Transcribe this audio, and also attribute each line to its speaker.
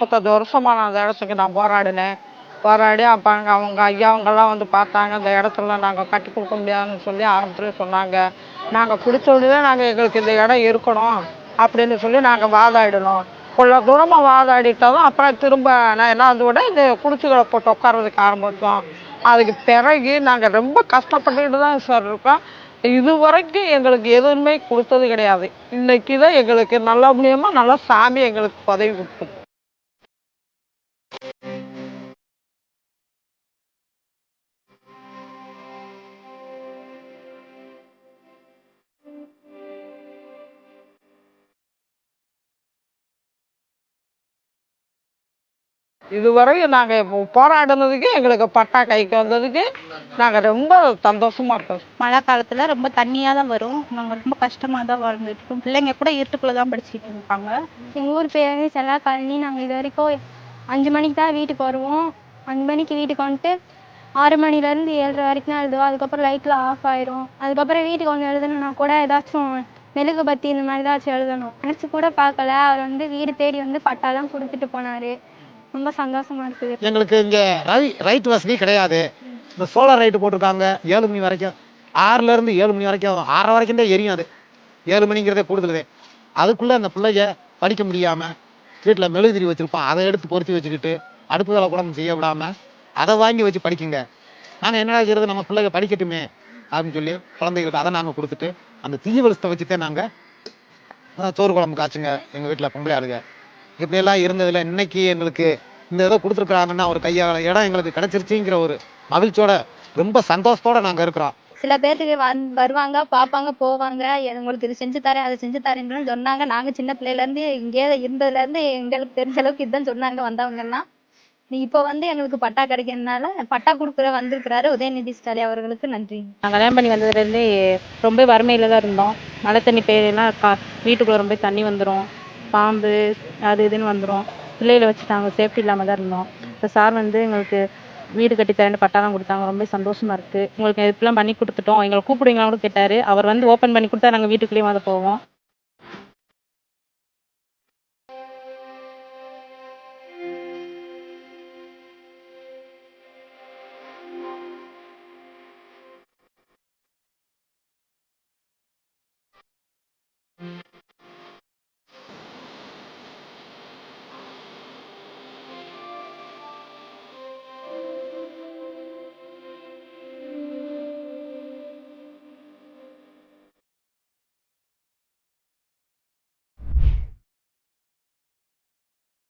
Speaker 1: முப்பத்தஞ்சு வருஷமா நான் அந்த இடத்துக்கு நான் போராடினேன். போராடி அப்போ அங்கே அவங்க ஐயாவங்கெல்லாம் வந்து பார்த்தாங்க அந்த இடத்துல நாங்கள் கட்டி கொடுக்க முடியாதுன்னு சொல்லி ஆரம்பத்தில் சொன்னாங்க. நாங்கள் பிடிச்சோடனே நாங்கள் எங்களுக்கு இந்த இடம் இருக்கணும் அப்படின்னு சொல்லி நாங்கள் வாதாடினோம். கொள்ள தூரமாக வாதாடிட்டதும் அப்புறம் திரும்ப நான் என்ன அதை விட இந்த குடிச்சுகளை போட்டு உட்கார்றதுக்கு ஆரம்பித்தோம். அதுக்கு பிறகு நாங்கள் ரொம்ப கஷ்டப்பட்டுக்கிட்டு தான் சார் இருக்கோம். இது வரைக்கும் எங்களுக்கு எதுவுமே கொடுத்தது கிடையாது. இன்னைக்கு தான் எங்களுக்கு நல்லபடியமாக நல்லா சாமி எங்களுக்கு உதவி கொடுத்தது இதுவரையும் நாங்கள் போராடினதுக்கு எங்களுக்கு பட்டா கைக்கு வந்ததுக்கு நாங்கள் ரொம்ப சந்தோஷமா இருக்கோம்.
Speaker 2: மழை காலத்துல ரொம்ப தண்ணியா தான் வரும். நாங்க ரொம்ப கஷ்டமா தான் வாழ்ந்துட்டு இருக்கோம். பிள்ளைங்க கூட இருட்டுக்குள்ள தான் படிச்சுட்டு இருப்பாங்க
Speaker 3: எங்கள் ஊர் பேர் செல்லா காலனி. நாங்கள் இது வரைக்கும் அஞ்சு மணிக்கு தான் வீட்டுக்கு வருவோம். அஞ்சு மணிக்கு வீட்டுக்கு வந்துட்டு ஆறு மணிலேருந்து ஏழரை வரைக்கும் தான் எழுதுவோம். அதுக்கப்புறம் லைட்லாம் ஆஃப் ஆயிரும். அதுக்கப்புறம் வீட்டுக்கு வந்து எழுதணும்னா கூட ஏதாச்சும் மெழுகு பத்தி இந்த மாதிரி ஏதாச்சும் எழுதணும். நினச்சி கூட பார்க்கல. அவர் வந்து வீடு தேடி வந்து பட்டாலாம் கொடுத்துட்டு போனார். ரொம்ப சந்தோஷமா இருக்குது
Speaker 4: எங்களுக்கு இங்கே ரை ரைட் வசதி கிடையாது. இந்த சோலார் ரைட்டு போட்டிருக்காங்க ஏழு மணி வரைக்கும். ஆறுலேருந்து ஏழு மணி வரைக்கும் ஆறரை வரைக்கும் தான் எரியும் அது. ஏழு மணிங்கிறதே கூடுதலுதே அதுக்குள்ளே அந்த பிள்ளைய படிக்க முடியாமல் வீட்டில் மெழுகுதிரி வச்சுருப்போம் அதை எடுத்து பொருத்தி வச்சுக்கிட்டு அடுப்பு வேலை கூட செய்ய விடாமல் அதை வாங்கி வச்சு படிக்குங்க. நாங்கள் என்ன செய்யறது? நம்ம பிள்ளைங்க படிக்கட்டுமே அப்படின்னு சொல்லி குழந்தைகளுக்கு அதை நாங்கள் கொடுத்துட்டு அந்த தீய வெளிச்சத்தை வச்சுட்டே நாங்கள் சோறு குழம்பு காய்ச்சுங்க எங்கள் வீட்டில் பொம்பளையாளுங்க. இப்படியெல்லாம் இருந்ததில் இன்னைக்கு எங்களுக்கு இந்த இதை கொடுத்துருக்குறாங்கன்னா ஒரு கையாள இடம் எங்களுக்கு கிடைச்சிருச்சுங்கிற ஒரு மகிழ்ச்சியோட ரொம்ப சந்தோஷத்தோட நாங்கள் இருக்கிறோம்.
Speaker 3: சில பேர்த்துக்கு வந் வருவாங்க பார்ப்பாங்க போவாங்க. உங்களுக்கு இது செஞ்சு தரேன் அதை செஞ்சு தரேன்னு சொன்னாங்க. நாங்கள் சின்ன பிள்ளையிலேருந்து இங்கேயே இருந்ததுலேருந்து எங்களுக்கு தெரிஞ்ச அளவுக்கு இதுதான் சொன்னாங்க வந்தவங்கெல்லாம். நீ இப்போ வந்து எங்களுக்கு பட்டா கிடைக்கிறதுனால பட்டா கொடுக்குற வந்திருக்கிறாரு உதயநிதி ஸ்டாலின் அவர்களுக்கு நன்றி.
Speaker 2: நான் கல்யாணம் பண்ணி வந்ததுலேருந்தே ரொம்ப வறுமையில தான் இருந்தோம். மழை தண்ணி பெய்யலாம் கா வீட்டுக்குள்ள ரொம்ப தண்ணி வந்துடும் பாம்பு அது இதுன்னு வந்துடும் பிள்ளைகளை வச்சு நாங்கள் சேஃப்டி இல்லாமல் தான் இருந்தோம். இப்போ சார் வந்து எங்களுக்கு வீடு கட்டி தரேன் பட்டாலாம் கொடுத்தாங்க. ரொம்ப சந்தோஷமாக இருக்குது உங்களுக்கு இப்படிலாம் பண்ணி கொடுத்துட்டோம். எங்களை கூப்பிடுவீங்களான்னு கூட கேட்டார். அவர் வந்து ஓப்பன் பண்ணி கொடுத்தா நாங்கள் வீட்டுக்குள்ளேயே வந்து போவோம்.